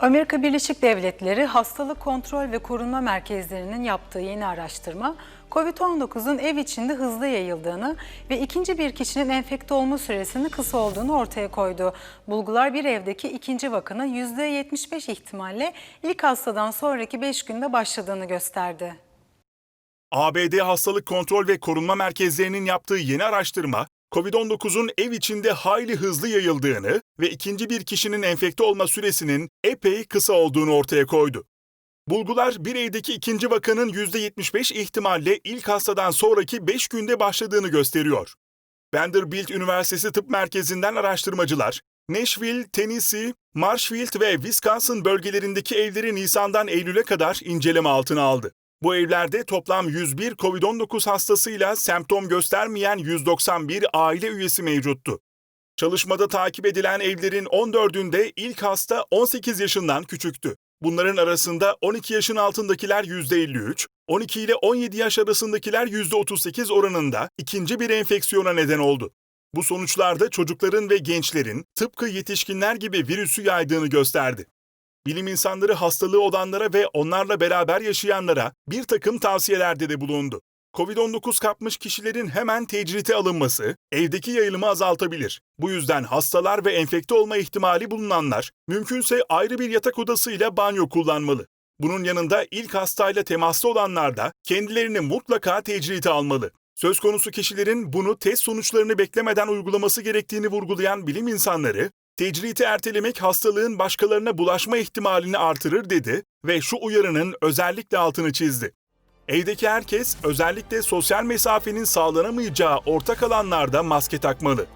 Amerika Birleşik Devletleri Hastalık Kontrol ve Korunma Merkezlerinin yaptığı yeni araştırma, COVID-19'un ev içinde hızlı yayıldığını ve ikinci bir kişinin enfekte olma süresinin kısa olduğunu ortaya koydu. Bulgular bir evdeki ikinci vakanın %75 ihtimalle ilk hastadan sonraki 5 günde başladığını gösterdi. ABD Hastalık Kontrol ve Korunma Merkezlerinin yaptığı yeni araştırma, COVID-19'un ev içinde hayli hızlı yayıldığını ve ikinci bir kişinin enfekte olma süresinin epey kısa olduğunu ortaya koydu. Bulgular bir evdeki ikinci vakanın %75 ihtimalle ilk hastadan sonraki 5 günde başladığını gösteriyor. Vanderbilt Üniversitesi Tıp Merkezi'nden araştırmacılar, Nashville, Tennessee, Marshfield ve Wisconsin bölgelerindeki evleri Nisan'dan Eylül'e kadar inceleme altına aldı. Bu evlerde toplam 101 COVID-19 hastasıyla semptom göstermeyen 191 aile üyesi mevcuttu. Çalışmada takip edilen evlerin 14'ünde ilk hasta 18 yaşından küçüktü. Bunların arasında 12 yaşın altındakiler %53, 12 ile 17 yaş arasındakiler %38 oranında ikinci bir enfeksiyona neden oldu. Bu sonuçlarda çocukların ve gençlerin tıpkı yetişkinler gibi virüsü yaydığını gösterdi. Bilim insanları hastalığı olanlara ve onlarla beraber yaşayanlara bir takım tavsiyelerde de bulundu. Covid-19 kapmış kişilerin hemen tecrite alınması evdeki yayılımı azaltabilir. Bu yüzden hastalar ve enfekte olma ihtimali bulunanlar mümkünse ayrı bir yatak odasıyla banyo kullanmalı. Bunun yanında ilk hastayla temaslı olanlar da kendilerini mutlaka tecrite almalı. Söz konusu kişilerin bunu test sonuçlarını beklemeden uygulaması gerektiğini vurgulayan bilim insanları, tecriti ertelemek hastalığın başkalarına bulaşma ihtimalini artırır dedi ve şu uyarının özellikle altını çizdi. Evdeki herkes özellikle sosyal mesafenin sağlanamayacağı ortak alanlarda maske takmalı.